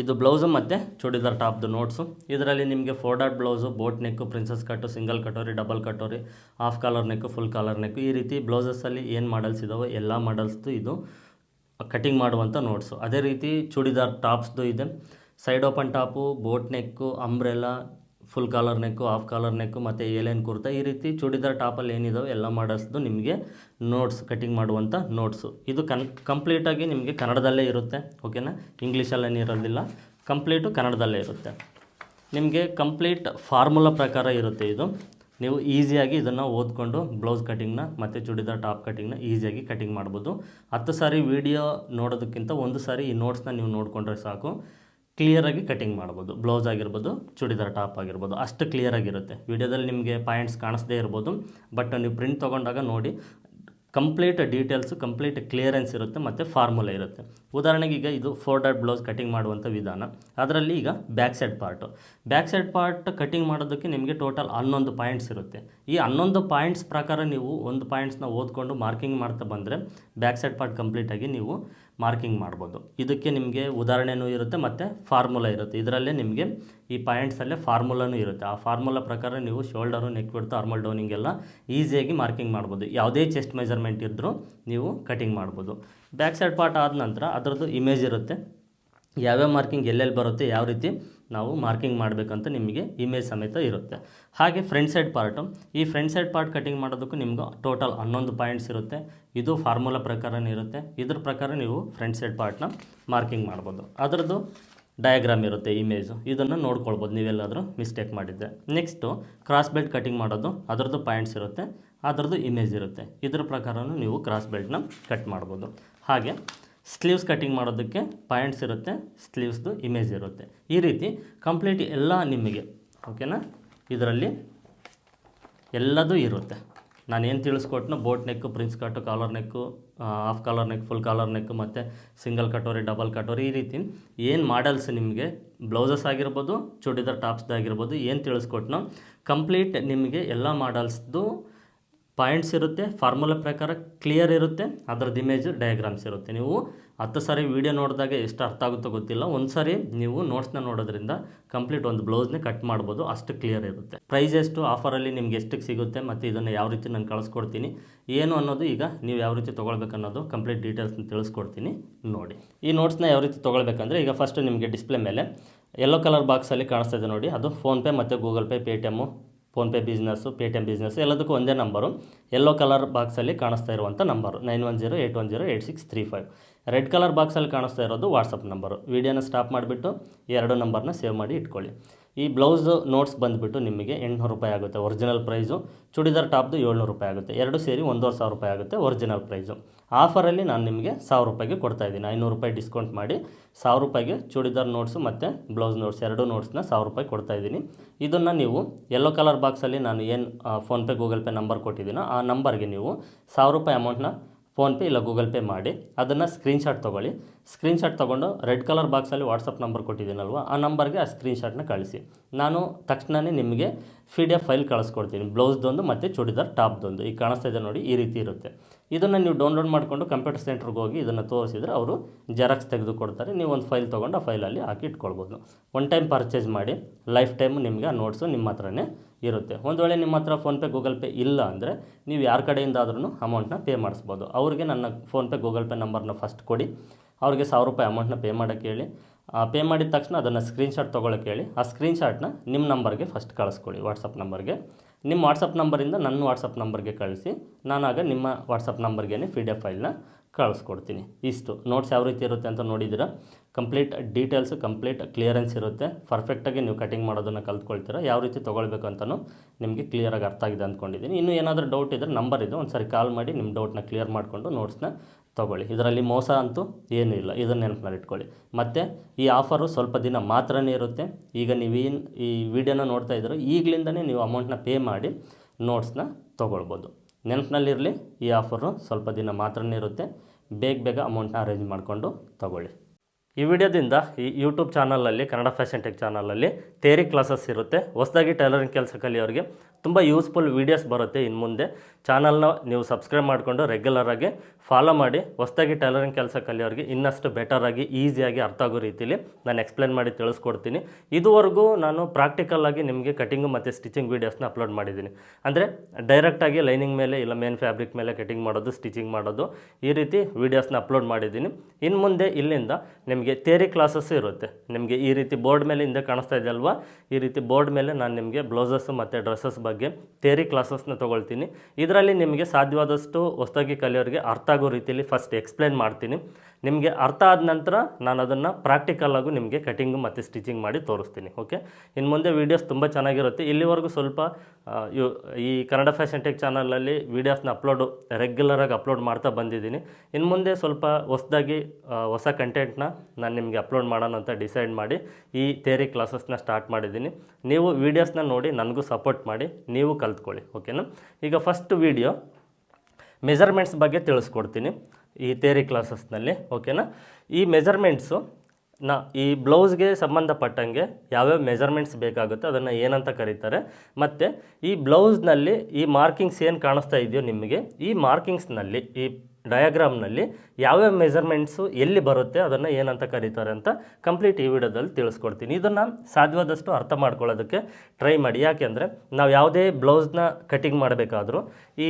ಇದು ಬ್ಲೌಸು ಮತ್ತು ಚೂಡಿದಾರ್ ಟಾಪ್ದು ನೋಟ್ಸು. ಇದರಲ್ಲಿ ನಿಮಗೆ four dot blouse boat neck princess cut single katori double katori half collar neck full collar neck ಈ ರೀತಿ ಬ್ಲೌಸಸ್ಸಲ್ಲಿ ಏನು ಮಾಡಲ್ಸ್ ಇದಾವೆ ಎಲ್ಲ ಮಾಡಲ್ಸ್ದು ಇದು ಕಟಿಂಗ್ ಮಾಡುವಂಥ ನೋಟ್ಸು. ಅದೇ ರೀತಿ ಚೂಡಿದಾರ್ ಟಾಪ್ಸ್ದು ಇದೆ. Side open top boat neck umbrella full collar neck half collar neck ಮತ್ತು ಏಲೇನ್ ಕುರ್ತಾ ಈ ರೀತಿ ಚೂಡಿದಾರ್ ಟಾಪಲ್ಲಿ ಏನಿದಾವೆ ಎಲ್ಲ ಮಾಡಿಸ್ದು ನಿಮಗೆ ನೋಟ್ಸ್ ಕಟಿಂಗ್ ಮಾಡುವಂಥ ನೋಟ್ಸು ಇದು ಕನ್ ಕಂಪ್ಲೀಟಾಗಿ ನಿಮಗೆ ಕನ್ನಡದಲ್ಲೇ ಇರುತ್ತೆ ಓಕೆನಾ ಇಂಗ್ಲೀಷಲ್ಲೇನು ಇರೋದಿಲ್ಲ. ಕಂಪ್ಲೀಟು ಕನ್ನಡದಲ್ಲೇ ಇರುತ್ತೆ. ನಿಮಗೆ ಕಂಪ್ಲೀಟ್ ಫಾರ್ಮುಲಾ ಪ್ರಕಾರ ಇರುತ್ತೆ ಇದು. ನೀವು ಈಸಿಯಾಗಿ ಇದನ್ನು ಓದ್ಕೊಂಡು ಬ್ಲೌಸ್ ಕಟಿಂಗ್ನ ಮತ್ತು ಚೂಡಿದಾರ್ ಟಾಪ್ ಕಟಿಂಗ್ನ ಈಸಿಯಾಗಿ ಕಟಿಂಗ್ ಮಾಡ್ಬೋದು. ಹತ್ತು ಸಾರಿ ವಿಡಿಯೋ ನೋಡೋದಕ್ಕಿಂತ ಒಂದು ಸಾರಿ ಈ ನೋಟ್ಸ್ನ ನೀವು ನೋಡಿಕೊಂಡ್ರೆ ಸಾಕು. ಕ್ಲಿಯರಾಗಿ ಕಟಿಂಗ್ ಮಾಡ್ಬೋದು. ಬ್ಲೌಸ್ ಆಗಿರ್ಬೋದು, ಚೂಡಿದಾರ್ ಟಾಪ್ ಆಗಿರ್ಬೋದು, ಅಷ್ಟು ಕ್ಲಿಯರಾಗಿರುತ್ತೆ ವಿಡಿಯೋದಲ್ಲಿ ನಿಮಗೆ ಪಾಯಿಂಟ್ಸ್ ಕಾಣಿಸದೇ ಇರ್ಬೋದು ಬಟ್ ನೀವು ಪ್ರಿಂಟ್ ತೊಗೊಂಡಾಗ ನೋಡಿ ಕಂಪ್ಲೀಟ್ ಡೀಟೇಲ್ಸು ಕಂಪ್ಲೀಟ್ ಕ್ಲಿಯರೆನ್ಸ್ ಇರುತ್ತೆ ಮತ್ತು ಫಾರ್ಮುಲಾ ಇರುತ್ತೆ. ಉದಾಹರಣೆಗೆ ಈಗ ಇದು ಫೋರ್ ಡಾಟ್ ಬ್ಲೌಸ್ ಕಟಿಂಗ್ ಮಾಡುವಂಥ ವಿಧಾನ. ಅದರಲ್ಲಿ ಈಗ back side part back side part cutting ಮಾಡೋದಕ್ಕೆ ನಿಮಗೆ ಟೋಟಲ್ ಹನ್ನೊಂದು ಪಾಯಿಂಟ್ಸ್ ಇರುತ್ತೆ. ಈ ಹನ್ನೊಂದು ಪಾಯಿಂಟ್ಸ್ ಪ್ರಕಾರ ನೀವು ಒಂದು ಪಾಯಿಂಟ್ಸ್ನ ಓದ್ಕೊಂಡು ಮಾರ್ಕಿಂಗ್ ಮಾಡ್ತಾ ಬಂದರೆ ಬ್ಯಾಕ್ ಸೈಡ್ ಪಾರ್ಟ್ ಕಂಪ್ಲೀಟಾಗಿ ನೀವು ಮಾರ್ಕಿಂಗ್ ಮಾಡ್ಬೋದು. ಇದಕ್ಕೆ ನಿಮಗೆ ಉದಾಹರಣೆನೂ ಇರುತ್ತೆ ಮತ್ತು ಫಾರ್ಮುಲಾ ಇರುತ್ತೆ. ಇದರಲ್ಲೇ ನಿಮಗೆ ಈ ಪಾಯಿಂಟ್ಸಲ್ಲೇ ಫಾರ್ಮುಲಾನೂ ಇರುತ್ತೆ. ಆ ಫಾರ್ಮುಲಾ ಪ್ರಕಾರ ನೀವು ಶೋಲ್ಡರು ನೆಕ್ ಬಿಡ್ತು ಆರ್ಮಲ್ ಡೌನಿಂಗೆಲ್ಲ ಈಸಿಯಾಗಿ ಮಾರ್ಕಿಂಗ್ ಮಾಡ್ಬೋದು. ಯಾವುದೇ ಚೆಸ್ಟ್ ಮೆಜರ್ಮೆಂಟ್ ಇದ್ದರೂ ನೀವು ಕಟಿಂಗ್ ಮಾಡ್ಬೋದು. ಬ್ಯಾಕ್ ಸೈಡ್ ಪಾರ್ಟ್ ಆದ ನಂತರ ಅದರದ್ದು ಇಮೇಜ್ ಇರುತ್ತೆ. ಯಾವ್ಯಾವ ಮಾರ್ಕಿಂಗ್ ಎಲ್ಲೆಲ್ಲಿ ಬರುತ್ತೆ, ಯಾವ ರೀತಿ ನಾವು ಮಾರ್ಕಿಂಗ್ ಮಾಡಬೇಕಂತ ನಿಮಗೆ ಇಮೇಜ್ ಸಮೇತ ಇರುತ್ತೆ. ಹಾಗೆ ಫ್ರಂಟ್ ಸೈಡ್ ಪಾರ್ಟು ಈ ಫ್ರಂಟ್ ಸೈಡ್ ಪಾರ್ಟ್ ಕಟಿಂಗ್ ಮಾಡೋದಕ್ಕೂ ನಿಮ್ಗೆ ಟೋಟಲ್ ಹನ್ನೊಂದು ಪಾಯಿಂಟ್ಸ್ ಇರುತ್ತೆ. ಇದು ಫಾರ್ಮುಲಾ ಪ್ರಕಾರನೇ ಇರುತ್ತೆ. ಇದ್ರ ಪ್ರಕಾರ ನೀವು ಫ್ರಂಟ್ ಸೈಡ್ ಪಾರ್ಟ್ನ ಮಾರ್ಕಿಂಗ್ ಮಾಡ್ಬೋದು. ಅದರದ್ದು ಡಯಾಗ್ರಾಮ್ ಇರುತ್ತೆ ಇಮೇಜು ಇದನ್ನು ನೋಡ್ಕೊಳ್ಬೋದು. ನೀವೆಲ್ಲಾದರೂ ಮಿಸ್ಟೇಕ್ ಮಾಡಿದ್ದೆ ನೆಕ್ಸ್ಟು ಕ್ರಾಸ್ ಬೆಲ್ಟ್ ಕಟಿಂಗ್ ಮಾಡೋದು. ಅದರದ್ದು ಪಾಯಿಂಟ್ಸ್ ಇರುತ್ತೆ. ಅದರದ್ದು ಇಮೇಜ್ ಇರುತ್ತೆ. ಇದ್ರ ಪ್ರಕಾರನೂ ನೀವು ಕ್ರಾಸ್ ಬೆಲ್ಟ್ನ ಕಟ್ ಮಾಡ್ಬೋದು. ಹಾಗೆ ಸ್ಲೀವ್ಸ್ ಕಟಿಂಗ್ ಮಾಡೋದಕ್ಕೆ ಪಾಯಿಂಟ್ಸ್ ಇರುತ್ತೆ ಸ್ಲೀವ್ಸ್ದು ಇಮೇಜ್ ಇರುತ್ತೆ. ಈ ರೀತಿ ಕಂಪ್ಲೀಟ್ ಎಲ್ಲ ನಿಮಗೆ ಓಕೆನಾ ಇದರಲ್ಲಿ ಎಲ್ಲದೂ ಇರುತ್ತೆ. ನಾನು ಏನು ತಿಳಿಸ್ಕೊಟ್ನೋ boat neck prince cut collar neck half collar neck full collar neck ಮತ್ತು ಸಿಂಗಲ್ ಕಟೋರಿ ಡಬಲ್ ಕಟೋರಿ ಈ ರೀತಿ ಏನು ಮಾಡಲ್ಸ್ ನಿಮಗೆ ಬ್ಲೌಸಸ್ ಆಗಿರ್ಬೋದು, ಚೂಡಿದಾರ್ ಟಾಪ್ಸ್ದಾಗಿರ್ಬೋದು ಏನು ತಿಳಿಸ್ಕೊಟ್ನೋ ಕಂಪ್ಲೀಟ್ ನಿಮಗೆ ಎಲ್ಲ ಮಾಡಲ್ಸ್ದು ಪಾಯಿಂಟ್ಸ್ ಇರುತ್ತೆ, ಫಾರ್ಮುಲಾ ಪ್ರಕಾರ ಕ್ಲಿಯರ್ ಇರುತ್ತೆ, ಅದರದ್ದು ಇಮೇಜ್ ಡಯಾಗ್ರಾಮ್ಸ್ ಇರುತ್ತೆ. ನೀವು ಹತ್ತು ಸಾರಿ ವೀಡಿಯೋ ನೋಡಿದಾಗ ಎಷ್ಟು ಅರ್ಥ ಆಗುತ್ತೋ ಗೊತ್ತಿಲ್ಲ ಒಂದು ಸಾರಿ ನೀವು ನೋಟ್ಸ್ನ ನೋಡೋದ್ರಿಂದ ಕಂಪ್ಲೀಟ್ ಒಂದು ಬ್ಲೌಸ್ನೇ ಕಟ್ ಮಾಡ್ಬೋದು, ಅಷ್ಟು ಕ್ಲಿಯರ್ ಇರುತ್ತೆ. ಪ್ರೈಸ್ ಎಷ್ಟು ಆಫರಲ್ಲಿ ನಿಮ್ಗೆ ಎಷ್ಟಕ್ಕೆ ಸಿಗುತ್ತೆ, ಮತ್ತು ಇದನ್ನು ಯಾವ ರೀತಿ ನಾನು ಕಳಿಸ್ಕೊಡ್ತೀನಿ, ಏನು ಅನ್ನೋದು ಈಗ ನೀವು ಯಾವ ರೀತಿ ತೊಗೊಳ್ಬೇಕನ್ನೋದು ಕಂಪ್ಲೀಟ್ ಡೀಟೇಲ್ಸ್ನ ತಿಳಿಸ್ಕೊಡ್ತೀನಿ ನೋಡಿ. ಈ ನೋಟ್ಸ್ನ ಯಾವ ರೀತಿ ತೊಗೊಳ್ಬೇಕಂದ್ರೆ, ಈಗ ಫಸ್ಟ್ ನಿಮಗೆ ಡಿಸ್ಪ್ಲೇ ಮೇಲೆ ಯೆಲ್ಲೋ ಕಲರ್ ಬಾಕ್ಸಲ್ಲಿ ಕಾಣಿಸ್ತಾ ಇದೆ ನೋಡಿ, ಅದು ಫೋನ್ಪೇ ಮತ್ತು Google Pay Paytm PhonePe business Paytm business ಎಲ್ಲದಕ್ಕೂ ಒಂದೇ ನಂಬರು ಯೆಲ್ಲೋ ಕಲರ್ ಬಾಕ್ಸಲ್ಲಿ ಕಾಣಿಸ್ತಾ ಇರುವಂಥ number nine one zero eight one zero eight six three five red colour ಬಾಕ್ಸಲ್ಲಿ ಕಾಣಿಸ್ತಾ ಇರೋದು ವಾಟ್ಸಪ್ ನಂಬರು ವೀಡಿಯೋನ ಸ್ಟಾಪ್ ಮಾಡಿಬಿಟ್ಟು ಎರಡು ನಂಬರ್ನ ಸೇವ್ ಮಾಡಿ ಇಟ್ಕೊಳ್ಳಿ. ಈ ಬ್ಲೌಸ್ ನೋಟ್ಸ್ ಬಂದುಬಿಟ್ಟು ನಿಮಗೆ ಎಂಟುನೂರು ರೂಪಾಯಿ ಆಗುತ್ತೆ ಒರಿಜಿನಲ್ ಪ್ರೈಸು ಚೂಡಿದಾರ್ ಟಾಪ್ದು ಏಳ್ನೂರು ರೂಪಾಯಿ ಆಗುತ್ತೆ, ಎರಡು ಸೇರಿ ಒಂದೂವರೆ ಸಾವಿರ ರೂಪಾಯಿ ಆಗುತ್ತೆ ಒರಿಜಿನಲ್ ಪ್ರೈಸು ಆಫರಲ್ಲಿ ನಾನು ನಿಮಗೆ ಸಾವಿರ ರೂಪಾಯಿಗೆ ಕೊಡ್ತಾ ಇದ್ದೀನಿ. ಐನೂರು ರೂಪಾಯಿ ಡಿಸ್ಕೌಂಟ್ ಮಾಡಿ ಸಾವಿರ ರೂಪಾಯಿಗೆ ಚೂಡಿದಾರ್ ನೋಟ್ಸು ಮತ್ತು ಬ್ಲೌಸ್ ನೋಟ್ಸ್, ಎರಡು ನೋಟ್ಸ್ನ ಸಾವಿರ ರೂಪಾಯಿ ಕೊಡ್ತಾ ಇದ್ದೀನಿ. ಇದನ್ನು ನೀವು ಯೆಲ್ಲೋ ಕಲರ್ ಬಾಕ್ಸಲ್ಲಿ ನಾನು ಏನು ಫೋನ್ಪೇ ಗೂಗಲ್ ಪೇ ನಂಬರ್ ಕೊಟ್ಟಿದ್ದೀನೋ, ಆ ನಂಬರ್ಗೆ ನೀವು ಸಾವಿರ ರೂಪಾಯಿ ಅಮೌಂಟ್ನ ಫೋನ್ಪೇ ಇಲ್ಲ ಗೂಗಲ್ ಪೇ ಮಾಡಿ, ಅದನ್ನು ಸ್ಕ್ರೀನ್ಶಾಟ್ ತೊಗೊಳ್ಳಿ. ಸ್ಕ್ರೀನ್ಶಾಟ್ ತೊಗೊಂಡು ರೆಡ್ ಕಲರ್ ಬಾಕ್ಸಲ್ಲಿ ವಾಟ್ಸಪ್ ನಂಬರ್ ಕೊಟ್ಟಿದ್ದೀನಲ್ವ, ಆ ನಂಬರ್ಗೆ ಆ ಸ್ಕ್ರೀನ್ಶಾಟ್ನ ಕಳಿಸಿ. ನಾನು ತಕ್ಷಣವೇ ನಿಮಗೆ ಪಿ ಡಿ ಎಫ್ ಫೈಲ್ ಕಳಿಸ್ಕೊಡ್ತೀನಿ ಬ್ಲೌಸ್ದೊಂದು ಮತ್ತು ಚೂಡಿದಾರ್ ಟಾಪ್ದೊಂದು ಈಗ ಕಾಣಿಸ್ತಾ ಇದೆ ನೋಡಿ, ಈ ರೀತಿ ಇರುತ್ತೆ. ಇದನ್ನು ನೀವು ಡೌನ್ಲೋಡ್ ಮಾಡಿಕೊಂಡು ಕಂಪ್ಯೂಟರ್ ಸೆಂಟ್ರಿಗೆ ಹೋಗಿ ಇದನ್ನು ತೋರಿಸಿದ್ರೆ ಅವರು ಜೆರಾಕ್ಸ್ ತೆಗೆದುಕೊಡ್ತಾರೆ. ನೀವು ಒಂದು ಫೈಲ್ ತೊಗೊಂಡು ಆ ಫೈಲಲ್ಲಿ ಹಾಕಿ ಇಟ್ಕೊಳ್ಬೋದು. ಒನ್ ಟೈಮ್ ಪರ್ಚೇಸ್ ಮಾಡಿ ಲೈಫ್ ಟೈಮ್ ನಿಮಗೆ ಆ ನೋಟ್ಸು ನಿಮ್ಮ ಹತ್ರನೇ ಇರುತ್ತೆ. ಒಂದು ವೇಳೆ ನಿಮ್ಮ ಹತ್ರ ಫೋನ್ಪೇ ಗೂಗಲ್ ಪೇ ಇಲ್ಲ ಅಂದರೆ ನೀವು ಯಾರ ಕಡೆಯಿಂದಾದ್ರೂ ಅಮೌಂಟ್ನ ಪೇ ಮಾಡಿಸ್ಬೋದು. ಅವ್ರಿಗೆ ನನ್ನ ಫೋನ್ಪೇ ಗೂಗಲ್ ಪೇ ನಂಬರ್ನ ಫಸ್ಟ್ ಕೊಡಿ. ಅವ್ರಿಗೆ ಸಾವಿರ ರೂಪಾಯಿ ಅಮೌಂಟ್ನ ಪೇ ಮಾಡೋಕ್ಕೆ ಹೇಳಿ. ಪೇ ಮಾಡಿದ ತಕ್ಷಣ ಅದನ್ನು ಸ್ಕ್ರೀನ್ಶಾಟ್ ತೊಗೊಳಕ್ಕೆ ಹೇಳಿ. ಆ ಸ್ಕ್ರೀನ್ಶಾಟ್ನ ನಿಮ್ಮ ನಂಬರ್ಗೆ ಫಸ್ಟ್ ಕಳಿಸ್ಕೊಳ್ಳಿ ವಾಟ್ಸಪ್ ನಂಬರ್ಗೆ ನಿಮ್ಮ ವಾಟ್ಸಪ್ ನಂಬರಿಂದ ನನ್ನ ವಾಟ್ಸಪ್ ನಂಬರ್ಗೆ ಕಳಿಸಿ. ನಾನಾಗ ನಿಮ್ಮ ವಾಟ್ಸಪ್ ನಂಬರ್ಗೆ ಪಿ ಡಿ ಎಫ್ ಫೈಲ್ನ ಕಳಿಸ್ಕೊಡ್ತೀನಿ. ಇಷ್ಟು. ನೋಟ್ಸ್ ಯಾವ ರೀತಿ ಇರುತ್ತೆ ಅಂತ ನೋಡಿದ್ದೀರಾ? ಕಂಪ್ಲೀಟ್ ಡೀಟೇಲ್ಸ್ ಕಂಪ್ಲೀಟ್ ಕ್ಲಿಯರೆನ್ಸ್ ಇರುತ್ತೆ. ಪರ್ಫೆಕ್ಟಾಗಿ ನೀವು ಕಟಿಂಗ್ ಮಾಡೋದನ್ನು ಕಲ್ತ್ಕೊಳ್ತೀರ? ಯಾವ ರೀತಿ ತೊಗೊಳ್ಬೇಕು ಅಂತಲೂ ನಿಮಗೆ ಕ್ಲಿಯರಾಗಿ ಅರ್ಥ ಆಗಿದೆ ಅಂದ್ಕೊಂಡಿದ್ದೀನಿ. ಇನ್ನೂ ಏನಾದರೂ ಡೌಟ್ ಇದ್ದರೆ ನಂಬರ್ ಇದೆ. ಒಂದು ಸಾರಿ ಕಾಲ್ ಮಾಡಿ ನಿಮ್ಮ ಡೌಟ್ನ ಕ್ಲಿಯರ್ ಮಾಡಿಕೊಂಡು ನೋಟ್ಸ್ನ ತೊಗೊಳ್ಳಿ. ಇದರಲ್ಲಿ ಮೋಸ ಅಂತೂ ಏನೂ ಇಲ್ಲ. ಇದನ್ನು ನೆನಪಿನಲ್ಲಿ ಇಟ್ಕೊಳ್ಳಿ ಮತ್ತು ಈ ಆಫರು ಸ್ವಲ್ಪ ದಿನ ಮಾತ್ರನೇ ಇರುತ್ತೆ. ಈಗ ನೀವೇನು ಈ ವಿಡಿಯೋನ ನೋಡ್ತಾ ಇದ್ದೀರೋ ಈಗಲಿಂದನೇ ನೀವು ಅಮೌಂಟ್ನ ಪೇ ಮಾಡಿ ನೋಟ್ಸ್ನ ತೊಗೊಳ್ಬೋದು. ನೆನಪಿನಲ್ಲಿರಲಿ ಈ ಆಫರು ಸ್ವಲ್ಪ ದಿನ ಮಾತ್ರನೇ ಇರುತ್ತೆ. ಬೇಗ ಬೇಗ ಅಮೌಂಟ್ನ ಅರೇಂಜ್ ಮಾಡಿಕೊಂಡು ತೊಗೊಳ್ಳಿ. ಈ ವಿಡಿಯೋದಿಂದ ಈ ಯೂಟ್ಯೂಬ್ ಚಾನಲಲ್ಲಿ ಕನ್ನಡ ಫ್ಯಾಷನ್ ಟೆಕ್ ಚಾನಲಲ್ಲಿ ಥೇರಿ ಕ್ಲಾಸಸ್ ಇರುತ್ತೆ. ಹೊಸದಾಗಿ ಟೈಲರಿಂಗ್ ಕೆಲಸ ಕಲಿಯೋರಿಗೆ ತುಂಬ ಯೂಸ್ಫುಲ್ ವೀಡಿಯೋಸ್ ಬರುತ್ತೆ ಇನ್ನು ಮುಂದೆ. ಚಾನಲ್ನ ನೀವು ಸಬ್ಸ್ಕ್ರೈಬ್ ಮಾಡಿಕೊಂಡು ರೆಗ್ಯುಲರಾಗಿ ಫಾಲೋ ಮಾಡಿ. ಹೊಸದಾಗಿ ಟೈಲರಿಂಗ್ ಕೆಲಸ ಕಲಿಯೋರಿಗೆ ಇನ್ನಷ್ಟು ಬೆಟರಾಗಿ ಈಸಿಯಾಗಿ ಅರ್ಥ ಆಗೋ ರೀತಿಲಿ ನಾನು ಎಕ್ಸ್ಪ್ಲೇನ್ ಮಾಡಿ ತಿಳಿಸ್ಕೊಡ್ತೀನಿ. ಇದುವರೆಗೂ ನಾನು ಪ್ರಾಕ್ಟಿಕಲ್ಲಾಗಿ ನಿಮಗೆ ಕಟಿಂಗು ಮತ್ತು ಸ್ಟಿಚಿಂಗ್ ವೀಡಿಯೋಸ್ನ ಅಪ್ಲೋಡ್ ಮಾಡಿದ್ದೀನಿ. ಅಂದರೆ ಡೈರೆಕ್ಟಾಗಿ ಲೈನಿಂಗ್ ಮೇಲೆ ಇಲ್ಲ ಮೇನ್ ಫ್ಯಾಬ್ರಿಕ್ ಮೇಲೆ ಕಟಿಂಗ್ ಮಾಡೋದು ಸ್ಟಿಚಿಂಗ್ ಮಾಡೋದು ಈ ರೀತಿ ವೀಡಿಯೋಸ್ನ ಅಪ್ಲೋಡ್ ಮಾಡಿದ್ದೀನಿ. ಇನ್ನು ಮುಂದೆ ಇಲ್ಲಿಂದ ನಿಮಗೆ ಥೇರಿ ಕ್ಲಾಸಸ್ ಇರುತ್ತೆ. ನಿಮಗೆ ಈ ರೀತಿ ಬೋರ್ಡ್ ಮೇಲೆ ಹಿಂದೆ ಕಾಣಿಸ್ತಾ ಇದೆ ಅಲ್ವಾ? ಈ ರೀತಿ ಬೋರ್ಡ್ ಮೇಲೆ ನಾನು ನಿಮಗೆ ಬ್ಲೌಸಸ್ ಮತ್ತು ಡ್ರೆಸ್ಸಸ್ ಬಗ್ಗೆ ಥೇರಿ ಕ್ಲಾಸಸ್ನ ತೊಗೊಳ್ತೀನಿ. ಇದರಲ್ಲಿ ನಿಮಗೆ ಸಾಧ್ಯವಾದಷ್ಟು ಹೊಸದಾಗಿ ಕಲಿಯೋರಿಗೆ ಅರ್ಥ ಆಗೋ ರೀತಿಯಲ್ಲಿ ಫಸ್ಟ್ ಎಕ್ಸ್ಪ್ಲೇನ್ ಮಾಡ್ತೀನಿ. ನಿಮಗೆ ಅರ್ಥ ಆದ ನಂತರ ನಾನು ಅದನ್ನು ಪ್ರಾಕ್ಟಿಕಲ್ ಆಗು ನಿಮಗೆ ಕಟಿಂಗು ಮತ್ತು ಸ್ಟಿಚಿಂಗ್ ಮಾಡಿ ತೋರಿಸ್ತೀನಿ ಓಕೆ ಇನ್ನು ಮುಂದೆ ವೀಡಿಯೋಸ್ ತುಂಬ ಚೆನ್ನಾಗಿರುತ್ತೆ. ಇಲ್ಲಿವರೆಗೂ ಸ್ವಲ್ಪ ಈ ಕನ್ನಡ ಫ್ಯಾಷನ್ ಟೆಕ್ ಚಾನಲಲ್ಲಿ ವೀಡಿಯೋಸ್ನ ಅಪ್ಲೋಡು ರೆಗ್ಯುಲರಾಗಿ ಅಪ್ಲೋಡ್ ಮಾಡ್ತಾ ಬಂದಿದ್ದೀನಿ. ಇನ್ನು ಮುಂದೆ ಸ್ವಲ್ಪ ಹೊಸದಾಗಿ ಹೊಸ ಕಂಟೆಂಟ್ನ ನಾನು ನಿಮಗೆ ಅಪ್ಲೋಡ್ ಮಾಡೋಣ ಅಂತ ಡಿಸೈಡ್ ಮಾಡಿ ಈ ಥೇರಿ ಕ್ಲಾಸಸ್ನ ಸ್ಟಾರ್ಟ್ ಮಾಡಿದ್ದೀನಿ. ನೀವು ವೀಡಿಯೋಸ್ನ ನೋಡಿ ನನಗೂ ಸಪೋರ್ಟ್ ಮಾಡಿ, ನೀವು ಕಲ್ತ್ಕೊಳ್ಳಿ ಓಕೆನಾ ಈಗ ಫಸ್ಟ್ ವೀಡಿಯೋ ಮೆಜರ್ಮೆಂಟ್ಸ್ ಬಗ್ಗೆ ತಿಳಿಸ್ಕೊಡ್ತೀನಿ. ಈ ಥೇರಿ ಕ್ಲಾಸಸ್ನಲ್ಲಿ ಓಕೆನಾ ಈ ಮೆಜರ್ಮೆಂಟ್ಸು ನಾ, ಈ ಬ್ಲೌಸ್ಗೆ ಸಂಬಂಧಪಟ್ಟಂಗೆ ಯಾವ್ಯಾವ ಮೆಜರ್ಮೆಂಟ್ಸ್ ಬೇಕಾಗುತ್ತೆ, ಅದನ್ನು ಏನಂತ ಕರೀತಾರೆ. ಮತ್ತು ಈ ಬ್ಲೌಸ್ನಲ್ಲಿ ಈ ಮಾರ್ಕಿಂಗ್ಸ್ ಏನು ಕಾಣಿಸ್ತಾ ಇದೆಯೋ ನಿಮಗೆ, ಈ ಮಾರ್ಕಿಂಗ್ಸ್ನಲ್ಲಿ ಈ ಡಯಾಗ್ರಾಮ್ನಲ್ಲಿ ಯಾವ್ಯಾವ ಮೆಜರ್ಮೆಂಟ್ಸು ಎಲ್ಲಿ ಬರುತ್ತೆ, ಅದನ್ನು ಏನಂತ ಕರೀತಾರೆ ಅಂತ ಕಂಪ್ಲೀಟ್ ಈ ವಿಡಿಯೋದಲ್ಲಿ ತಿಳಿಸ್ಕೊಡ್ತೀನಿ. ಇದನ್ನು ಸಾಧ್ಯವಾದಷ್ಟು ಅರ್ಥ ಮಾಡ್ಕೊಳ್ಳೋದಕ್ಕೆ ಟ್ರೈ ಮಾಡಿ. ಯಾಕೆಂದರೆ ನಾವು ಯಾವುದೇ ಬ್ಲೌಸ್ನ ಕಟಿಂಗ್ ಮಾಡಬೇಕಾದ್ರೂ ಈ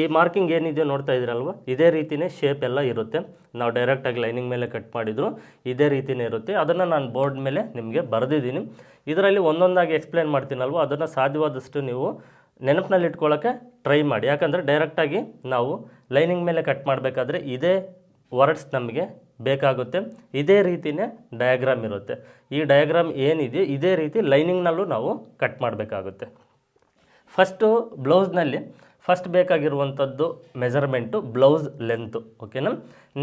ಈ ಮಾರ್ಕಿಂಗ್ ಏನಿದೆಯೋ ನೋಡ್ತಾ ಇದ್ದೀರಲ್ವ? ಇದೇ ರೀತಿಯೇ ಶೇಪ್ ಎಲ್ಲ ಇರುತ್ತೆ. ನಾವು ಡೈರೆಕ್ಟಾಗಿ ಲೈನಿಂಗ್ ಮೇಲೆ ಕಟ್ ಮಾಡಿದ್ರು ಇದೇ ರೀತಿಯೇ ಇರುತ್ತೆ. ಅದನ್ನು ನಾನು ಬೋರ್ಡ್ ಮೇಲೆ ನಿಮಗೆ ಬರೆದಿದ್ದೀನಿ. ಇದರಲ್ಲಿ ಒಂದೊಂದಾಗಿ ಎಕ್ಸ್ಪ್ಲೇನ್ ಮಾಡ್ತೀನಲ್ವ? ಅದನ್ನು ಸಾಧ್ಯವಾದಷ್ಟು ನೀವು ನೆನಪಿನಲ್ಲಿ ಇಟ್ಕೊಳ್ಳೋಕ್ಕೆ ಟ್ರೈ ಮಾಡಿ. ಯಾಕಂದರೆ ಡೈರೆಕ್ಟಾಗಿ ನಾವು ಲೈನಿಂಗ್ ಮೇಲೆ ಕಟ್ ಮಾಡಬೇಕಾದ್ರೆ ಇದೇ ವರ್ಡ್ಸ್ ನಮಗೆ ಬೇಕಾಗುತ್ತೆ. ಇದೇ ರೀತಿಯೇ ಡಯಾಗ್ರಾಮ್ ಇರುತ್ತೆ. ಈ ಡಯಾಗ್ರಾಮ್ ಏನಿದೆಯೋ ಇದೇ ರೀತಿ ಲೈನಿಂಗ್ನಲ್ಲೂ ನಾವು ಕಟ್ ಮಾಡಬೇಕಾಗುತ್ತೆ. ಫಸ್ಟು ಬ್ಲೌಸ್ನಲ್ಲಿ ಫಸ್ಟ್ ಬೇಕಾಗಿರುವಂಥದ್ದು ಮೆಜರ್ಮೆಂಟು ಬ್ಲೌಸ್ ಲೆಂತು ಓಕೆನಾ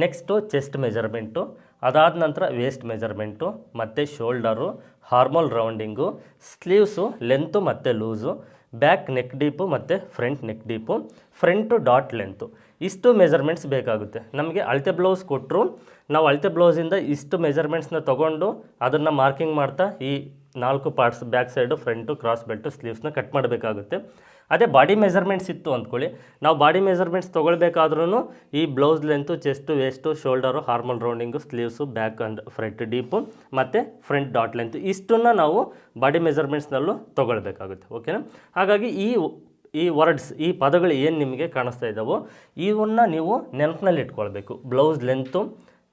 ನೆಕ್ಸ್ಟು ಚೆಸ್ಟ್ ಮೆಜರ್ಮೆಂಟು ಅದಾದ ನಂತರ ವೇಸ್ಟ್ ಮೆಜರ್ಮೆಂಟು ಮತ್ತು shoulder armhole rounding sleeves length ಮತ್ತು ಲೂಸು ಬ್ಯಾಕ್ ನೆಕ್ ಡೀಪು ಮತ್ತು front neck deep front dot length ಇಷ್ಟು ಮೆಜರ್ಮೆಂಟ್ಸ್ ಬೇಕಾಗುತ್ತೆ. ನಮಗೆ ಅಳತೆ ಬ್ಲೌಸ್ ಕೊಟ್ಟರು ನಾವು ಅಳತೆ ಬ್ಲೌಸಿಂದ ಇಷ್ಟು ಮೆಜರ್ಮೆಂಟ್ಸ್ನ ತೊಗೊಂಡು ಅದನ್ನು ಮಾರ್ಕಿಂಗ್ ಮಾಡ್ತಾ ಈ ನಾಲ್ಕು parts back side front cross belt ಸ್ಲೀವ್ಸ್ನ cut ಮಾಡಬೇಕಾಗುತ್ತೆ. ಅದೇ ಬಾಡಿ ಮೆಜರ್ಮೆಂಟ್ಸ್ ಇತ್ತು ಅಂದ್ಕೊಳ್ಳಿ. ನಾವು ಬಾಡಿ ಮೆಜರ್ಮೆಂಟ್ಸ್ ತೊಗೊಳ್ಬೇಕಾದ್ರೂ ಈ blouse length chest waist shoulder armhole rounding sleeves back and front deep ಮತ್ತು ಫ್ರಂಟ್ ಡಾಟ್ ಲೆಂತು ಇಷ್ಟನ್ನು ನಾವು ಬಾಡಿ ಮೆಜರ್ಮೆಂಟ್ಸ್ನಲ್ಲೂ ತೊಗೊಳ್ಬೇಕಾಗುತ್ತೆ. ಓಕೆನಾ ಹಾಗಾಗಿ ಈ ಈ ವರ್ಡ್ಸ್ ಈ ಪದಗಳು ಏನು ನಿಮಗೆ ಕಾಣಿಸ್ತಾ ಇದ್ದಾವೋ ಇವನ್ನ ನೀವು ನೆನಪಿನಲ್ಲಿ ಇಟ್ಕೊಳ್ಬೇಕು blouse length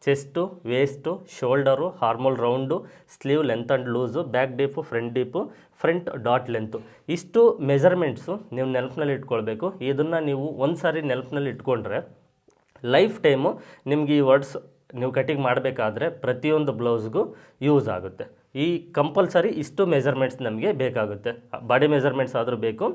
chest, waist, shoulder, armhole round, sleeve length and loose, back deep, front deep, front dot length. ಇಷ್ಟು ಮೆಜರ್ಮೆಂಟ್ಸು ನೀವು ನೆನಪಿನಲ್ಲಿ ಇಟ್ಕೊಳ್ಬೇಕು. ಇದನ್ನು ನೀವು ಒಂದು ಸಾರಿ ನೆನಪಿನಲ್ಲಿ ಇಟ್ಕೊಂಡ್ರೆ ಲೈಫ್ ಟೈಮು ನಿಮಗೆ ಈ ವರ್ಡ್ಸ್ ನೀವು ಕಟಿಂಗ್ ಮಾಡಬೇಕಾದ್ರೆ ಪ್ರತಿಯೊಂದು ಬ್ಲೌಸ್ಗೂ ಯೂಸ್ ಆಗುತ್ತೆ. ಈ ಕಂಪಲ್ಸರಿ ಇಷ್ಟು ಮೆಜರ್ಮೆಂಟ್ಸ್ ನಮಗೆ ಬೇಕಾಗುತ್ತೆ. ಬಾಡಿ ಮೆಜರ್ಮೆಂಟ್ಸ್ ಆದರೂ ಬೇಕು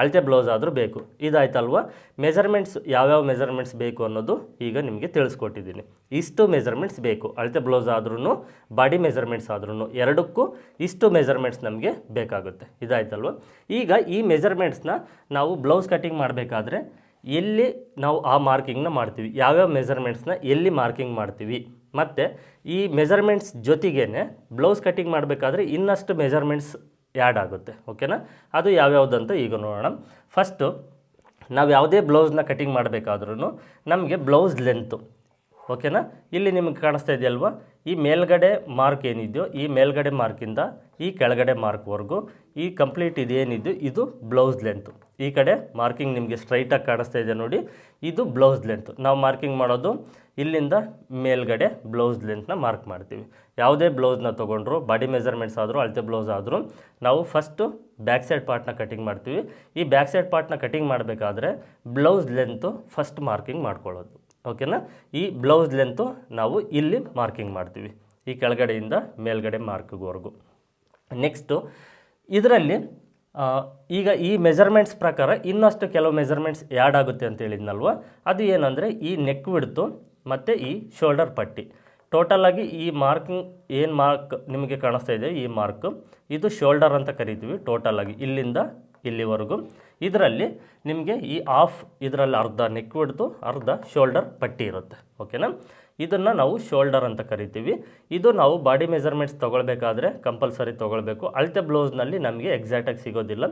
ಅಳತೆ ಬ್ಲೌಸ್ ಆದರೂ ಬೇಕು. ಇದಾಯ್ತಲ್ವ? ಮೆಜರ್ಮೆಂಟ್ಸ್ ಯಾವ್ಯಾವ ಮೆಜರ್ಮೆಂಟ್ಸ್ ಬೇಕು ಅನ್ನೋದು ಈಗ ನಿಮಗೆ ತಿಳಿಸ್ಕೊಟ್ಟಿದ್ದೀನಿ. ಇಷ್ಟು ಮೆಜರ್ಮೆಂಟ್ಸ್ ಬೇಕು. ಅಳತೆ ಬ್ಲೌಸ್ ಆದ್ರೂ ಬಾಡಿ ಮೆಜರ್ಮೆಂಟ್ಸ್ ಆದ್ರೂ ಎರಡಕ್ಕೂ ಇಷ್ಟು ಮೆಜರ್ಮೆಂಟ್ಸ್ ನಮಗೆ ಬೇಕಾಗುತ್ತೆ. ಇದಾಯ್ತಲ್ವ? ಈಗ ಈ ಮೆಜರ್ಮೆಂಟ್ಸ್ನ ನಾವು ಬ್ಲೌಸ್ ಕಟಿಂಗ್ ಮಾಡಬೇಕಾದ್ರೆ ಎಲ್ಲಿ ನಾವು ಆ ಮಾರ್ಕಿಂಗ್ನ ಮಾಡ್ತೀವಿ? ಯಾವ್ಯಾವ ಮೆಜರ್ಮೆಂಟ್ಸ್ನ ಎಲ್ಲಿ ಮಾರ್ಕಿಂಗ್ ಮಾಡ್ತೀವಿ? ಮತ್ತು ಈ ಮೆಜರ್ಮೆಂಟ್ಸ್ ಜೊತೆಗೇನೆ ಬ್ಲೌಸ್ ಕಟ್ಟಿಂಗ್ ಮಾಡಬೇಕಾದ್ರೆ ಇನ್ನಷ್ಟು ಮೆಜರ್ಮೆಂಟ್ಸ್ ಆ್ಯಡ್ ಆಗುತ್ತೆ ಓಕೆನಾ ಅದು ಯಾವ್ಯಾವುದಂತ ಈಗ ನೋಡೋಣ. ಫಸ್ಟು ನಾವು ಯಾವುದೇ ಬ್ಲೌಸ್ನ ಕಟ್ಟಿಂಗ್ ಮಾಡಬೇಕಾದ್ರೂ ನಮಗೆ ಬ್ಲೌಸ್ ಲೆಂತು ಓಕೆನಾ ಇಲ್ಲಿ ನಿಮಗೆ ಕಾಣಿಸ್ತಾ ಇದೆಯಲ್ವಾ? ಈ ಮೇಲ್ಗಡೆ ಮಾರ್ಕ್ ಏನಿದೆಯೋ ಈ ಮೇಲ್ಗಡೆ ಮಾರ್ಕಿಂದ ಈ ಕೆಳಗಡೆ ಮಾರ್ಕ್ವರೆಗೂ ಈ ಕಂಪ್ಲೀಟ್ ಇದೇನಿದೆಯೋ ಇದು ಬ್ಲೌಸ್ ಲೆಂತು. ಈ ಕಡೆ ಮಾರ್ಕಿಂಗ್ ನಿಮಗೆ ಸ್ಟ್ರೈಟಾಗಿ ಕಾಣಿಸ್ತಾ ಇದೆ ನೋಡಿ, ಇದು ಬ್ಲೌಸ್ ಲೆಂತ್. ನಾವು ಮಾರ್ಕಿಂಗ್ ಮಾಡೋದು ಇಲ್ಲಿಂದ ಮೇಲ್ಗಡೆ ಬ್ಲೌಸ್ ಲೆಂತ್ನ ಮಾರ್ಕ್ ಮಾಡ್ತೀವಿ. ಯಾವುದೇ ಬ್ಲೌಸ್ನ ತೊಗೊಂಡ್ರು, ಬಾಡಿ ಮೆಜರ್ಮೆಂಟ್ಸ್ ಆದರೂ, ಅಳತೆ ಬ್ಲೌಸ್ ಆದರೂ, ನಾವು ಫಸ್ಟು ಬ್ಯಾಕ್ ಸೈಡ್ ಪಾರ್ಟ್ನ ಕಟಿಂಗ್ ಮಾಡ್ತೀವಿ. ಈ ಬ್ಯಾಕ್ ಸೈಡ್ ಪಾರ್ಟ್ನ ಕಟಿಂಗ್ ಮಾಡಬೇಕಾದ್ರೆ ಬ್ಲೌಸ್ ಲೆಂತು ಫಸ್ಟ್ ಮಾರ್ಕಿಂಗ್ ಮಾಡ್ಕೊಳ್ಳೋದು. ಓಕೆನಾ? ಈ ಬ್ಲೌಸ್ ಲೆಂತು ನಾವು ಇಲ್ಲಿ ಮಾರ್ಕಿಂಗ್ ಮಾಡ್ತೀವಿ. ಈ ಕೆಳಗಡೆಯಿಂದ ಮೇಲ್ಗಡೆ ಮಾರ್ಕ್ವರೆಗೂ ನೆಕ್ಸ್ಟು, ಇದರಲ್ಲಿ ಈಗ ಈ ಮೆಜರ್ಮೆಂಟ್ಸ್ ಪ್ರಕಾರ ಇನ್ನಷ್ಟು ಕೆಲವು ಮೆಜರ್ಮೆಂಟ್ಸ್ ಆ್ಯಡ್ ಆಗುತ್ತೆ ಅಂತ ಹೇಳಿದ್ನಲ್ವ? ಅದು ಏನಂದರೆ ಈ ನೆಕ್ ಬಿಡ್ತು ಮತ್ತು ಈ ಶೋಲ್ಡರ್ ಪಟ್ಟಿ. ಟೋಟಲಾಗಿ ಈ ಮಾರ್ಕಿಂಗ್ ಏನು ಮಾರ್ಕ್ ನಿಮಗೆ ಕಾಣಿಸ್ತಾ ಇದೆ? ಈ ಮಾರ್ಕ್. ಇದು ಶೋಲ್ಡರ್ ಅಂತ ಕರಿತೀವಿ ಟೋಟಲಾಗಿ ಇಲ್ಲಿಂದ ಇಲ್ಲಿವರೆಗೂ. ಇದರಲ್ಲಿ ನಿಮಗೆ ಈ ಆಫ್ ಇದರಲ್ಲಿ ಅರ್ಧ ನೆಕ್ ಬಿಡ್ತು ಅರ್ಧ ಶೋಲ್ಡರ್ ಪಟ್ಟಿ ಇರುತ್ತೆ. ಓಕೆನಾ ಇದನ್ನು ನಾವು ಶೋಲ್ಡರ್ ಅಂತ ಕರಿತೀವಿ. ಇದು ನಾವು ಬಾಡಿ ಮೆಜರ್ಮೆಂಟ್ಸ್ ತೊಗೊಳ್ಬೇಕಾದ್ರೆ ಕಂಪಲ್ಸರಿ ತೊಗೊಳ್ಬೇಕು. ಅಳತೆ ಬ್ಲೌಸ್ನಲ್ಲಿ ನಮಗೆ ಎಕ್ಸಾಕ್ಟಾಗಿ ಸಿಗೋದಿಲ್ಲ.